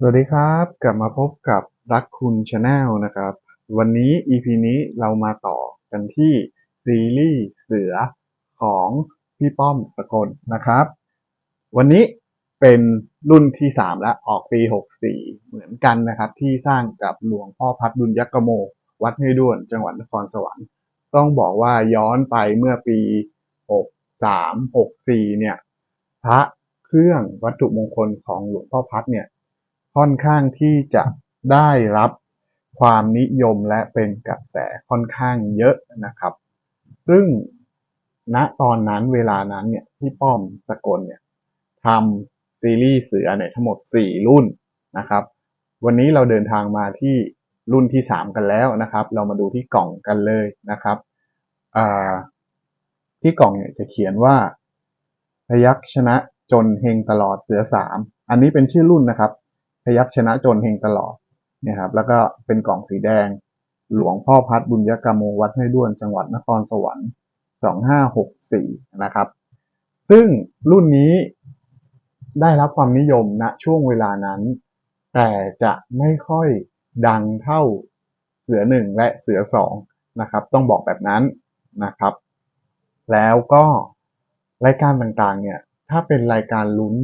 สวัสดีครับ กลับมาพบกับรักคุณชาแนลนะครับ วันนี้ EP นี้เรามาต่อกันที่ซีรีส์เสือของพี่ป้อมสกลนะครับ วันนี้เป็นรุ่นที่3และออกปี 64 เหมือนกันนะครับ ที่สร้างกับหลวงพ่อพัดดุลยักกโม วัดห้ด้วนจังหวัดนครสวรรค์ ต้องบอกว่าย้อนไปเมื่อปี 63 64 เนี่ย พระเครื่องวัตถุมงคลของหลวงพ่อพัดเนี่ย ค่อนข้างที่จะได้รับความนิยมและเป็นกระแสค่อนข้างเยอะนะครับ ซึ่งณตอนนั้นเวลานั้นเนี่ยพี่ป้อมสกลเนี่ยทำซีรีส์เสือเนี่ยทั้งหมด 4 รุ่นนะครับ วันนี้เราเดินทางมาที่รุ่นที่ 3 กันแล้วนะครับ เรามาดูที่กล่องกันเลยนะครับที่กล่องเนี่ยจะเขียนว่าพยักชนะจนเฮงตลอดเสือสามอันนี้เป็นชื่อรุ่นนะครับ พยักชนะจนเฮงตลอดเนี่ยครับแล้วก็เป็นกล่องสีแดง หลวงพ่อพัดบุญยกรรมวัดให้ด้วนจังหวัดนครสวรรค์2564นะครับ ซึ่งรุ่นนี้ได้รับความนิยมณช่วงเวลานั้น แต่จะไม่ค่อยดังเท่าเสือหนึ่งและเสือสองนะครับ ต้องบอกแบบนั้นนะครับ แล้วก็รายการต่างๆเนี่ย ถ้าเป็นรายการลุ้น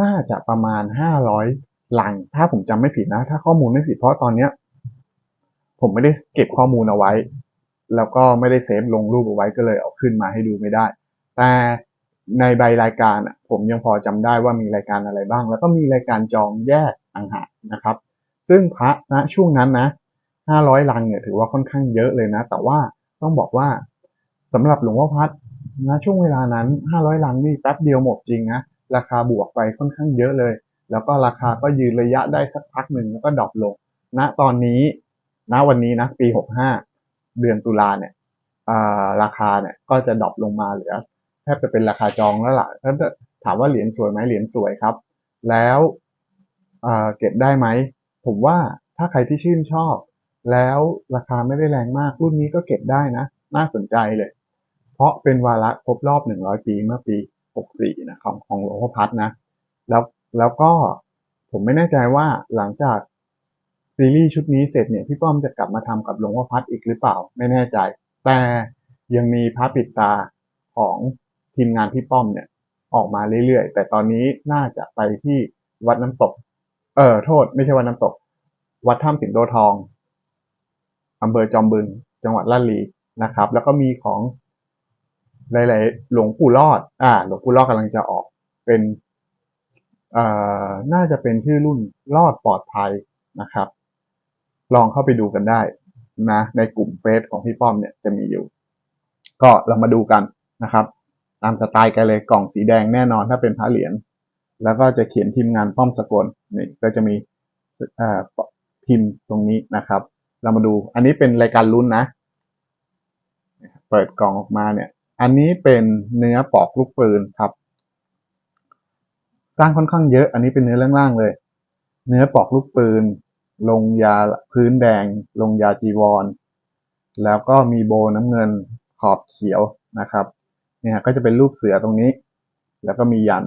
น่าจะประมาณ 500 หลังถ้าผมจำไม่ผิดนะ ถ้าข้อมูลไม่ผิดเพราะตอนเนี้ย ผมไม่ได้เก็บข้อมูลเอาไว้ แล้วก็ไม่ได้เซฟลงรูปเอาไว้ก็เลยเอาขึ้นมาให้ดูไม่ได้ แต่ในใบรายการผมยังพอจำได้ว่ามีรายการอะไรบ้าง แล้วก็มีรายการจองแยกต่างหากนะครับ ซึ่งพระณช่วงนั้นนะ500ลังเนี่ยถือว่าค่อนข้างเยอะเลยนะ แต่ว่าต้องบอกว่าสำหรับหลวงพ่อพัดณช่วงเวลานั้น 500 ลังนี่แป๊บเดียวหมดจริงนะราคาบวกไปค่อนข้างเยอะเลย แล้วก็ราคาก็ยืนระยะได้สักพักหนึ่งแล้วก็ดรอปลงณตอนนี้ณวันนี้นะปี 65 เดือนตุลาเนี่ยราคาเนี่ยก็จะดรอปลงมาเหลือแทบจะเป็นราคาจองแล้วล่ะถ้าถามว่าเหรียญสวยไหมเหรียญสวยครับ แล้วเก็บได้ไหม ผมว่าถ้าใครที่ชื่นชอบ แล้วราคาไม่ได้แรงมากรุ่นนี้ก็เก็บได้นะ น่าสนใจเลย เพราะเป็นวาระครบรอบ 100 ปีเมื่อปี 64 นะของของหลวงพ่อพัดนะ แล้ว แล้วก็ผมไม่แน่ใจว่าหลังจากซีรีส์ชุดนี้เสร็จเนี่ยพี่ป้อมจะกลับมาทำกับหลวงพ่อพัดอีกหรือเปล่า ไม่แน่ใจ แต่ยังมีพระปิดตาของทีมงานพี่ป้อมเนี่ย ออกมาเรื่อยๆ แต่ตอนนี้น่าจะไปที่วัดน้ำตก เออโทษ ไม่ใช่วัดน้ำตก วัดถ้ำสิงโตทองอำเภอจอมบึง จังหวัดลาดลีนะครับ แล้วก็มีของหลายๆหลวงปู่รอด อ่า หลวงปู่รอดกำลังจะออกเป็น น่าจะเป็นชื่อรุ่นรอดปลอดภัยนะครับ ลองเข้าไปดูกันได้นะ ในกลุ่มเฟซของพี่ป้อมเนี่ยจะมีอยู่ ก็เรามาดูกันนะครับ ตามสไตล์กันเลยกล่องสีแดงแน่นอนถ้าเป็นพระเหรียญแล้วก็จะเขียนทีมงานป้อมสกลนี่ก็จะมีพิมพ์ตรงนี้นะครับ เรามาดูอันนี้เป็นรายการลุ้นนะเปิดกล่องออกมาเนี่ย อันนี้เป็นเนื้อปอกลูกปืนครับ สร้างค่อนข้างเยอะ อันนี้เป็นเนื้อล่างๆเลย เนื้อปอกลูกปืน ลงยาพื้นแดง ลงยาจีวร แล้วก็มีโบน้ำเงินขอบเขียวนะครับ เนี่ยก็จะเป็นรูปเสือตรงนี้ แล้วก็มียัน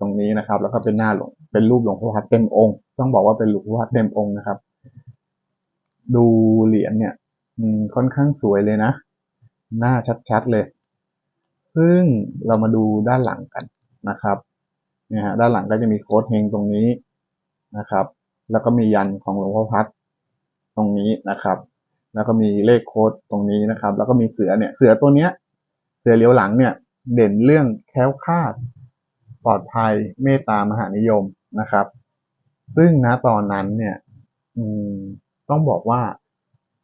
ตรงนี้นะครับ แล้วก็เป็นหน้าหลวงเป็นรูปหลวงพ่อพัดเต็มองค์ ต้องบอกว่าเป็นหลวงพ่อพัดเต็มองค์นะครับ ดูเหรียญเนี่ยค่อนข้างสวยเลยนะ หน้าชัดๆเลย ซึ่งเรามาดูด้านหลังกันนะครับ เนี่ยฮะด้านหลังก็จะมีโค้ดเฮงตรงนี้นะครับ แล้วก็มียันของหลวงพ่อพัดตรงนี้นะครับ แล้วก็มีเลขโค้ดตรงนี้นะครับ แล้วก็มีเสือเนี่ยเสือตัวเนี้ย เสือเลี้ยวหลังเนี่ย เด่นเรื่องแคล้วคลาด ปลอดภัยเมตตามหานิยมนะครับ ซึ่งณตอนนั้นเนี่ย อืมต้องบอกว่า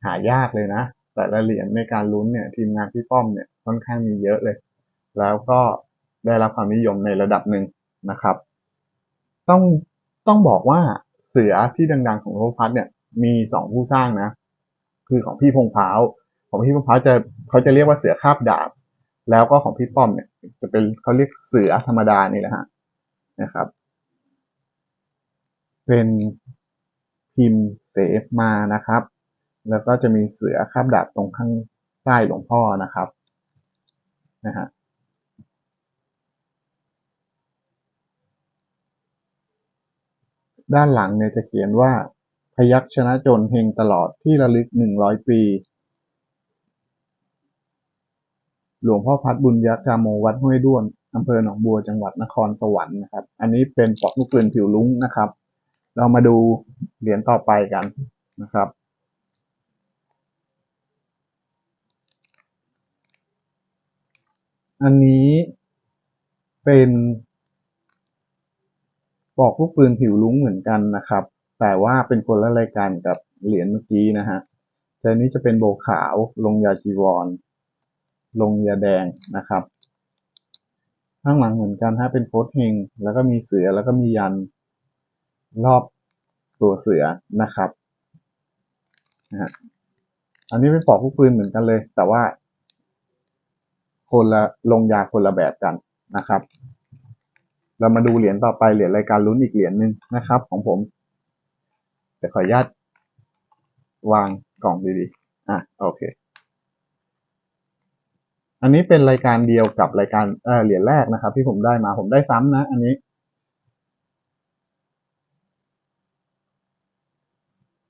หายากเลยนะ แต่ละเหรียญในการลุ้นเนี่ย ทีมงานพี่ป้อมเนี่ยค่อนข้างมีเยอะเลย แล้วก็ได้รับความนิยมในระดับหนึ่ง นะครับ ต้องต้องบอกว่าเสือที่ดังๆของโลพัทเนี่ยมีสองผู้สร้างนะ คือของพี่พงพาวของพี่พงพาวจะเขาจะเรียกว่าเสือคาบดาบ แล้วก็ของพี่ป้อมเนี่ย จะเป็นเขาเรียกเสือธรรมดานี่แหละฮะนะครับ เป็นพิมพ์เสฟมานะครับ แล้วก็จะมีเสือคาบดาบตรงข้างใต้หลวงพ่อนะครับนะฮะ ด้านหลังเนี่ยจะเขียนว่า พยัคฆ์ชนะจนเฮงตลอดที่ระลึกหนึ่งร้อยปี หลวงพ่อพัดบุญยกาโมวัดห้วยด้วนอำเภอหนองบัวจังหวัดนครสวรรค์นะครับ อันนี้เป็นปอกลูกปืนผิวลุ้งนะครับ เรามาดูเหรียญต่อไปกันนะครับ อันนี้เป็น ปอกลูกปืนผิวลุ้งเหมือนกันนะครับ แต่ว่าเป็นคนละรายการกับเหรียญเมื่อกี้นะฮะแต่อันนี้จะเป็นโบขาว ลงยาจีวร ลงยาแดงนะครับ ข้างหลังเหมือนกันฮะเป็นโค้ดเฮง แล้วก็มีเสือแล้วก็มียันรอบตัวเสือนะครับนะฮะอันนี้เป็นปอกลูกปืนเหมือนกันเลย แต่ว่าคนละลงยาคนละแบบกันนะครับ เรามาดูเหรียญต่อไปเหรียญรายการลุ้นอีกเหรียญหนึ่งนะครับ ของผมจะขออนุญาตวางกล่องดีๆอะโอเค อันนี้เป็นรายการเดียวกับรายการเออเหรียญแรกนะครับ ที่ผมได้มาผมได้ซ้ำนะ อันนี้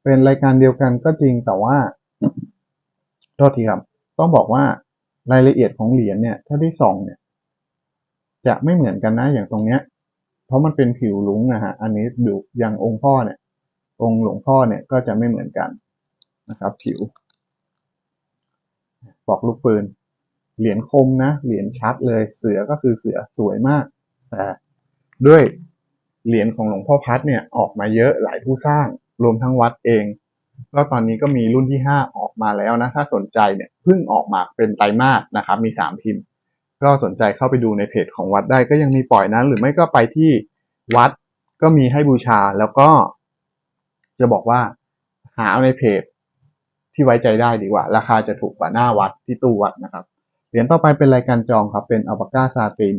เป็นรายการเดียวกันก็จริงแต่ว่าโทษทีครับ ต้องบอกว่ารายละเอียดของเหรียญเนี่ย ถ้าที่ส่องเนี่ย จะไม่เหมือนกันนะอย่างตรงเนี้ย เพราะมันเป็นผิวลุงนะฮะอันนี้ดูอย่างองค์พ่อเนี่ย องค์หลวงพ่อเนี่ยก็จะไม่เหมือนกันนะครับ ผิวปอกลูกปืน เหรียญคมนะ เหรียญชัดเลยเสือก็คือเสือสวยมากแต่ด้วยเหรียญของหลวงพ่อพัดเนี่ยออกมาเยอะหลายผู้สร้างรวมทั้งวัดเองก็ตอนนี้ก็มีรุ่นที่ห้าออกมาแล้วนะ ถ้าสนใจเนี่ยเพิ่งออกมาเป็นไตรมาสนะครับ มีสามพิมพ์ ก็สนใจเข้าไปดูในเพจของวัดได้ก็ยังมีปล่อยนั้น หรือไม่ก็ไปที่วัดก็มีให้บูชาแล้วก็ จะบอกว่าหาเอาในเพจที่ไว้ใจได้ดีกว่า ราคาจะถูกกว่าหน้าวัดที่ตู้วัดนะครับ เหรียญต่อไปเป็นรายการจองครับเป็นอัลปาก้าซาติน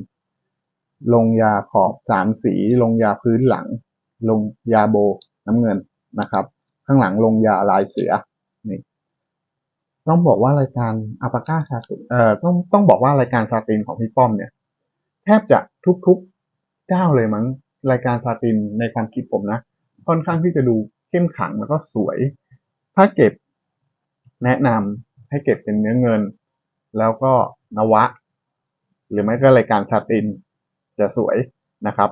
ลงยาขอบสามสี ลงยาพื้นหลัง ลงยาโบน้ำเงินนะครับ ข้างหลังลงยาลายเสือ ต้องบอกว่ารายการอัปาก้าซาติเอ่อต้องต้องบอกว่ารายการซาตินของพี่ป้อมเนี่ย แทบจะทุกๆเจ้าเลยมั้งรายการซาตินในความคิดผมนะ ค่อนข้างที่จะดูเข้มขังแล้วก็สวย ถ้าเก็บแนะนำให้เก็บเป็นเนื้อเงิน แล้วก็นวะ หรือไม่ก็รายการซาตินจะสวยนะครับ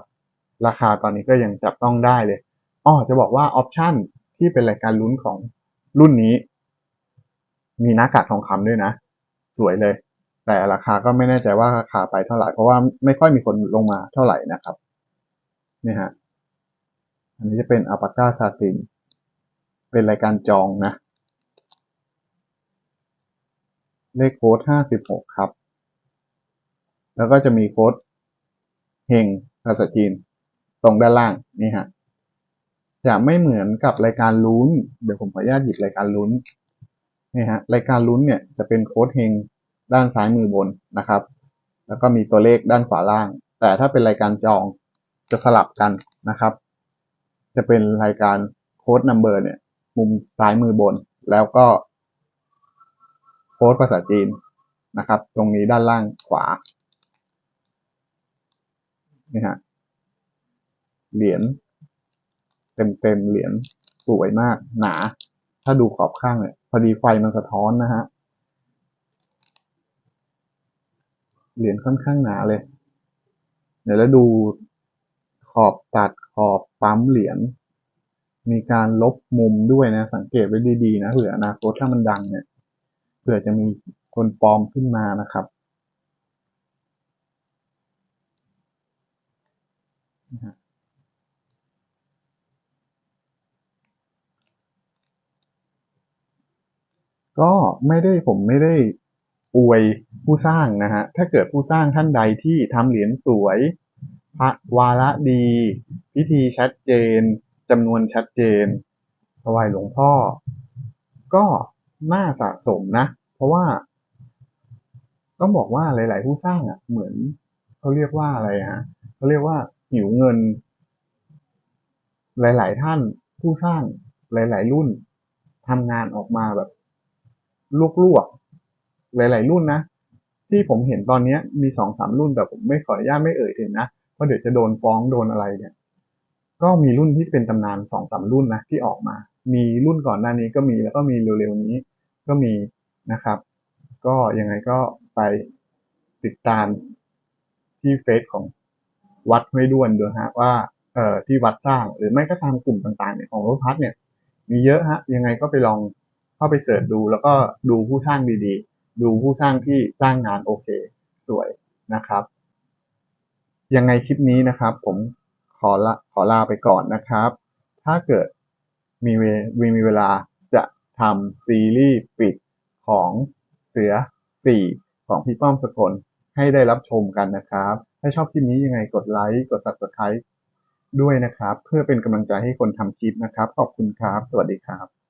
ราคาตอนนี้ก็ยังจับต้องได้เลยอ้อจะบอกว่าออปชั่นที่เป็นรายการลุ้นของรุ่นนี้ มีหน้ากากทองคำด้วยนะ สวยเลย แต่ราคาก็ไม่แน่ใจว่าราคาไปเท่าไหร่ เพราะว่าไม่ค่อยมีคนลงมาเท่าไหร่นะครับนี่ฮะอันนี้จะเป็นอัลปาก้าซาตินเป็นรายการจองนะ เลขโค้ดห้าสิบหกครับ แล้วก็จะมีโค้ดเฮงภาษาจีนตรงด้านล่างนี่ฮะจะไม่เหมือนกับรายการลุ้น เดี๋ยวผมขออนุญาตหยิบรายการลุ้น นี่ฮะรายการลุ้นเนี่ยจะเป็นโค้ดเฮงด้านซ้ายมือบนนะครับ แล้วก็มีตัวเลขด้านขวาล่าง แต่ถ้าเป็นรายการจองจะสลับกันนะครับ จะเป็นรายการโค้ดนัมเบอร์เนี่ย มุมซ้ายมือบน แล้วก็โค้ดภาษาจีนนะครับ ตรงนี้ด้านล่างขวานี่ฮะเหรียญเต็มเต็มๆเหรียญสวยมากหนา ถ้าดูขอบข้างเนี่ย พอดีไฟมันสะท้อนนะฮะ เหรียญค่อนข้างหนาเลย เดี๋ยวแล้วดูขอบตัดขอบปั๊มเหรียญ มีการลบมุมด้วยนะ สังเกตไว้ดีๆนะเผื่ออนาคตถ้ามันดังเนี่ย เผื่อจะมีคนปลอมขึ้นมานะครับนะฮะ ก็ไม่ได้ผมไม่ได้อวยผู้สร้างนะฮะ ถ้าเกิดผู้สร้างท่านใดที่ทำเหรียญสวย พระวาระดี พิธีชัดเจนจำนวนชัดเจนถวายหลวงพ่อ ก็น่าสะสมนะ เพราะว่า ต้องบอกว่าหลาย ๆ ผู้สร้างอะ เหมือนเขาเรียกว่าอะไรฮะเขาเรียกว่าหิวเงิน หลาย ๆ ท่านผู้สร้างหลาย ๆ รุ่นทำงานออกมาแบบ ลวกๆ หลาย ๆ รุ่นนะ ที่ผมเห็นตอนนี้มีสองสามรุ่นแต่ผมไม่ขออนุญาตไม่เอ่ยถึงนะ เพราะเดี๋ยวจะโดนฟ้องโดนอะไรเนี่ย ก็มีรุ่นที่เป็นตำนานสองสามรุ่นนะที่ออกมา มีรุ่นก่อนหน้านี้ก็มีแล้วก็มีเร็วๆนี้ ก็มีนะครับ ก็ยังไงก็ไปติดตามที่เฟซของวัดห้วยด้วนดูฮะว่าเอ่อที่วัดสร้างหรือไม่ก็ตามกลุ่มต่างๆเนี่ยของรถพัฒน์เนี่ย มีเยอะฮะ ยังไงก็ไปลอง เข้าไปเสิร์ชดู แล้วก็ดูผู้สร้างดีๆ ดูผู้สร้างที่สร้างงานโอเค สวยนะครับ ยังไงคลิปนี้นะครับ ผมขอละขอลาไปก่อนนะครับ ถ้าเกิดมีเวมีเวลาจะทำซีรีส์ปิดของเสือสี่ของพี่ป้อมสกลให้ได้รับชมกันนะครับ ถ้าชอบคลิปนี้ยังไงกดไลค์กด subscribe ด้วยนะครับ เพื่อเป็นกำลังใจให้คนทำคลิปนะครับ ขอบคุณครับ สวัสดีครับ